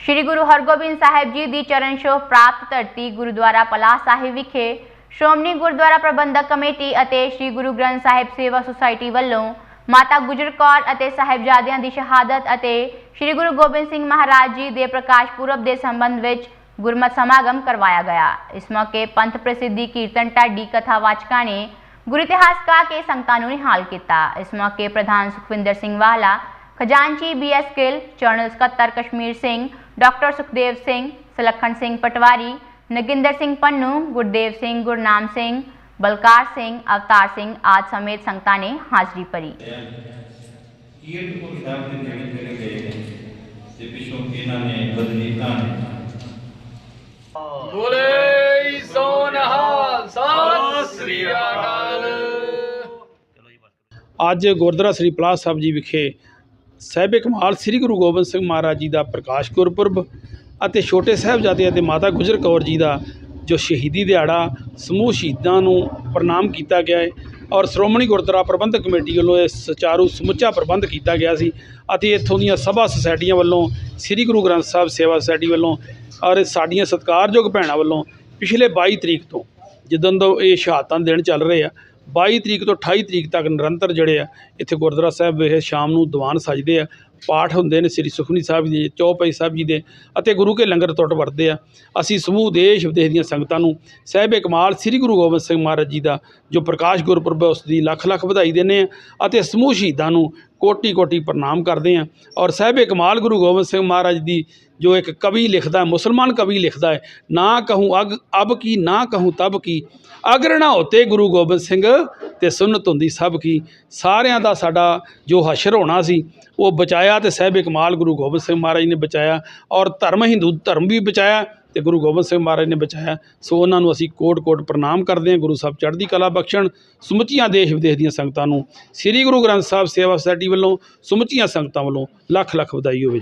ਸ੍ਰੀ ਗੁਰੂ ਹਰਗੋਬਿੰਦ ਸਾਹਿਬ ਜੀ ਦੀ ਚਰਨ ਛੋਹ ਪ੍ਰਾਪਤ ਧਰਤੀ ਗੁਰਦੁਆਰਾ ਪਲਾ ਸਾਹਿਬ ਵਿਖੇ ਸ਼੍ਰੋਮਣੀ ਗੁਰਦੁਆਰਾ ਪ੍ਰਬੰਧਕ ਕਮੇਟੀ ਅਤੇ ਸ੍ਰੀ ਗੁਰੂ ਗ੍ਰੰਥ ਸਾਹਿਬ ਸੇਵਾ ਸੁਸਾਇਟੀ ਵੱਲੋਂ ਮਾਤਾ ਗੁਜਰ ਕੌਰ ਅਤੇ ਸਾਹਿਬਜ਼ਾਦਿਆਂ ਦੀ ਸ਼ਹਾਦਤ ਅਤੇ ਸ੍ਰੀ ਗੁਰੂ ਗੋਬਿੰਦ ਸਿੰਘ ਮਹਾਰਾਜ ਜੀ ਦੇ ਪ੍ਰਕਾਸ਼ ਪੁਰਬ ਦੇ ਸੰਬੰਧ ਵਿੱਚ ਗੁਰਮਤ ਸਮਾਗਮ ਕਰਵਾਇਆ ਗਿਆ। ਇਸ ਮੌਕੇ ਪੰਥ ਪ੍ਰਸਿੱਧੀ ਕੀਰਤਨ ਢਾਡੀ ਕਥਾਵਾਚਕਾਂ ਨੇ ਗੁਰੂ ਇਤਿਹਾਸ ਕਾ ਕੇ ਸੰਗਤਾਂ ਨੂੰ ਨਿਹਾਲ ਕੀਤਾ। ਇਸ ਮੌਕੇ ਪ੍ਰਧਾਨ ਸੁਖਵਿੰਦਰ ਸਿੰਘ ਵਾਲਾ, ਖਜ਼ਾਨਚੀ ਬੀਐਸ ਗਿੱਲ ਜਨਰਲ ਸਕੱਤਰ ਕਸ਼ਮੀਰ ਸਿੰਘ ਡਾਕਟਰ ਸੁਖਦੇਵ ਸਿੰਘ ਸਲੱਖਣ ਸਿੰਘ ਪਟਵਾਰੀ ਨਗਿੰਦਰ ਸਿੰਘ ਪੰਨੂ ਗੁਰਦੇਵ ਸਿੰਘ ਗੁਰਨਾਮ ਸਿੰਘ ਬਲਕਾਰ ਸਿੰਘ ਅਵਤਾਰ ਸਿੰਘ ਆਦਿ ਸਮੇਤ ਸੰਗਤਾਂ ਨੇ ਹਾਜ਼ਰੀ ਭਰੀ ਕੀਰਤਪੁਰ ਸਾਹਿਬ ਦੇ ਜਿਹੜੇ ਜਿਹੜੇ ਗਏ ਨੇ ਤੇ ਪਿਛੋਂ ਇਹਨਾਂ ਨੇ ਬਦਲੀਤਾਂ ਨੇ ਬੋਲੇ ਸੋਨਹਾ ਸਤਿ ਸ੍ਰੀ ਅਕਾਲ ਅੱਜ ਗੁਰਦੁਆਰਾ ਸ੍ਰੀ ਪਲਾਹ ਸਾਹਿਬ ਜੀ ਵਿਖੇ ਸਾਹਿਬ ਕਮਾਲ ਸ੍ਰੀ ਗੁਰੂ ਗੋਬਿੰਦ ਸਿੰਘ ਮਹਾਰਾਜ ਜੀ ਦਾ ਪ੍ਰਕਾਸ਼ ਗੁਰਪੁਰਬ ਅਤੇ ਛੋਟੇ ਸਾਹਿਬਜ਼ਾਦੇ ਅਤੇ ਮਾਤਾ ਗੁਜਰ ਕੌਰ ਜੀ ਦਾ ਜੋ ਸ਼ਹੀਦੀ ਦਿਹਾੜਾ, ਸਮੂਹ ਸ਼ਹੀਦਾਂ ਨੂੰ ਪ੍ਰਣਾਮ ਕੀਤਾ ਗਿਆ ਹੈ ਔਰ ਸ਼੍ਰੋਮਣੀ ਗੁਰਦੁਆਰਾ ਪ੍ਰਬੰਧਕ ਕਮੇਟੀ ਵੱਲੋਂ ਇਹ ਸੁਚਾਰੂ ਸਮੁੱਚਾ ਪ੍ਰਬੰਧ ਕੀਤਾ ਗਿਆ ਸੀ ਅਤੇ ਇੱਥੋਂ ਦੀਆਂ ਸਭਾ ਸੁਸਾਇਟੀਆਂ ਵੱਲੋਂ, ਸ੍ਰੀ ਗੁਰੂ ਗ੍ਰੰਥ ਸਾਹਿਬ ਸੇਵਾ ਸੁਸਾਇਟੀ ਵੱਲੋਂ ਔਰ ਸਾਡੀਆਂ ਸਤਿਕਾਰਯੋਗ ਭੈਣਾਂ ਵੱਲੋਂ ਪਿਛਲੇ 22 ਤਰੀਕ ਤੋਂ ਜਿੱਦਣ ਤੋਂ ਇਹ ਸ਼ਹਾਦਤਾਂ ਦਿਨ ਚੱਲ ਰਹੇ ਆ 22 ਤਰੀਕ ਤੋਂ 28 ਤਰੀਕ ਤੱਕ ਨਿਰੰਤਰ ਜਿਹੜੇ ਆ, ਇੱਥੇ ਗੁਰਦੁਆਰਾ ਸਾਹਿਬ ਵਿਖੇ ਸ਼ਾਮ ਨੂੰ ਦੀਵਾਨ ਸਜਦੇ ਆ। ਪਾਠ ਹੁੰਦੇ ਨੇ ਸ੍ਰੀ ਸੁਖਮਨੀ ਸਾਹਿਬ ਜੀ ਦੇ ਚੌਪਈ ਸਾਹਿਬ ਜੀ ਦੇ ਅਤੇ ਗੁਰੂ ਕੇ ਲੰਗਰ ਟੁੱਟ ਵਰਤੇ ਆ। ਅਸੀਂ ਸਮੂਹ ਦੇਸ਼ ਵਿਦੇਸ਼ ਦੀਆਂ ਸੰਗਤਾਂ ਨੂੰ ਸਾਹਿਬੇ ਕਮਾਲ ਸ੍ਰੀ ਗੁਰੂ ਗੋਬਿੰਦ ਸਿੰਘ ਮਹਾਰਾਜ ਜੀ ਦਾ ਜੋ ਪ੍ਰਕਾਸ਼ ਗੁਰਪੁਰਬ ਹੈ, ਉਸ ਦੀ ਲੱਖ ਲੱਖ ਵਧਾਈ ਦਿੰਦੇ ਆ ਅਤੇ ਸਮੂਹ ਸ਼ਹੀਦਾਂ ਨੂੰ ਕੋਟੀ ਕੋਟੀ ਪ੍ਰਣਾਮ ਕਰਦੇ ਆ। ਔਰ ਸਾਹਿਬੇ ਕਮਾਲ ਗੁਰੂ ਗੋਬਿੰਦ ਸਿੰਘ ਮਹਾਰਾਜ ਦੀ ਜੋ ਇੱਕ ਕਵੀ ਲਿਖਦਾ, ਮੁਸਲਮਾਨ ਕਵੀ ਲਿਖਦਾ ਹੈ, ਨਾ ਕਹੂੰ ਅਗ, ਅਬ ਕੀ, ਨਾ ਕਹੂੰ ਤਬ ਕੀ, ਅਗਰ ਨਾ ਹੋਤੇ ਗੁਰੂ ਗੋਬਿੰਦ ਸਿੰਘ ਤੇ ਸੁਨਤ ਹੁੰਦੀ ਸਭ ਕੀ। ਸਾਰਿਆਂ ਦਾ ਸਾਡਾ ਜੋ ਹਸ਼ਰ ਹੋਣਾ ਸੀ, ਉਹ ਬਚਾਇਆ ਤੇ ਸਾਹਿਬੇ ਇਕਮਾਲ ਗੁਰੂ ਗੋਬਿੰਦ ਸਿੰਘ ਮਹਾਰਾਜ ਨੇ ਬਚਾਇਆ ਔਰ ਧਰਮ ਹਿੰਦੂ ਧਰਮ ਵੀ ਬਚਾਇਆ ਤੇ ਗੁਰੂ ਗੋਬਿੰਦ ਸਿੰਘ ਮਹਾਰਾਜ ਨੇ ਬਚਾਇਆ। ਸੋ ਉਹਨਾਂ ਨੂੰ ਅਸੀਂ ਕੋਟ ਕੋਟ ਪ੍ਰਣਾਮ ਕਰਦੇ ਹਾਂ, ਗੁਰੂ ਸਾਹਿਬ ਚੜ੍ਹਦੀ ਕਲਾ ਬਖਸ਼ਣ, ਸਮੁੱਚੀਆਂ ਦੇਸ਼ ਵਿਦੇਸ਼ ਦੀਆਂ ਸੰਗਤਾਂ ਨੂੰ, ਸ੍ਰੀ ਗੁਰੂ ਗ੍ਰੰਥ ਸਾਹਿਬ ਸੇਵਾ ਸੁਸਾਇਟੀ ਵੱਲੋਂ ਸਮੁੱਚੀਆਂ ਸੰਗਤਾਂ ਵੱਲੋਂ ਲੱਖ ਲੱਖ ਵਧਾਈ ਹੋਵੇ।